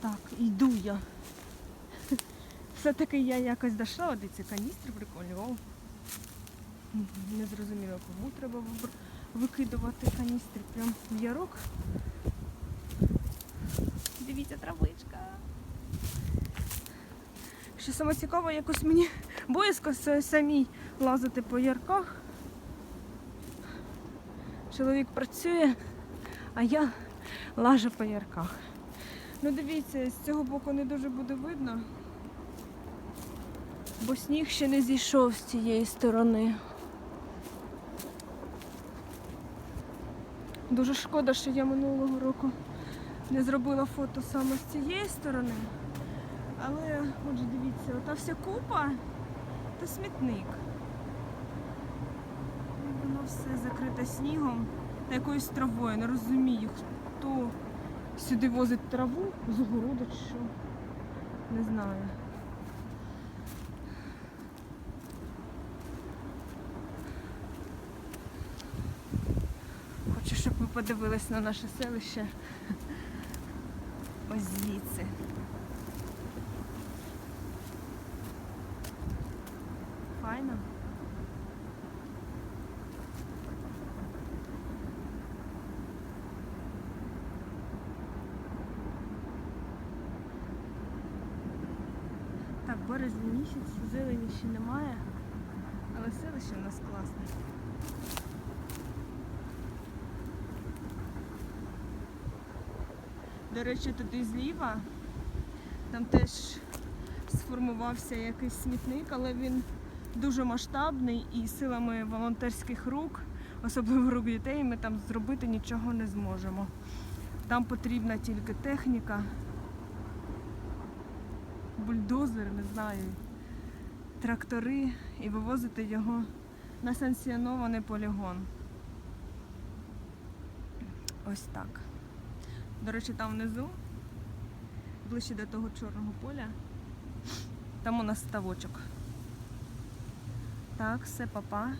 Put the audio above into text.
Так, йду я. Все-таки я якось дійшла, О, ці каністри прикольні. О. Не зрозуміло, кому треба викидувати каністри. Прям в ярок. Дивіться, травичка. Що саме цікаве, якось мені боязко самій лазити по ярках. Чоловік працює, а я лажу по ярках. Ну дивіться, з цього боку не дуже буде видно, бо сніг ще не зійшов з цієї сторони. Дуже шкода, що я минулого року не зробила фото саме з цієї сторони. Але, отже, дивіться, ота вся купа то смітник. Воно все закрите снігом та якоюсь травою. Не розумію, хто сюди возить траву з городу що. Не знаю. Хочу, щоб ви подивились на наше селище. Ось звідси. Файно. Так, березень місяць, зелені ще немає, але селище у нас класне. До речі, туди зліва, там теж сформувався якийсь смітник, але він дуже масштабний і силами волонтерських рук, особливо рук дітей, ми там зробити нічого не зможемо. Там потрібна тільки техніка, бульдозер, не знаю, трактори і вивозити його на санкціонований полігон. Ось так. До речі, там внизу, ближче до того чорного поля, там у нас ставочок. Так, все, папа.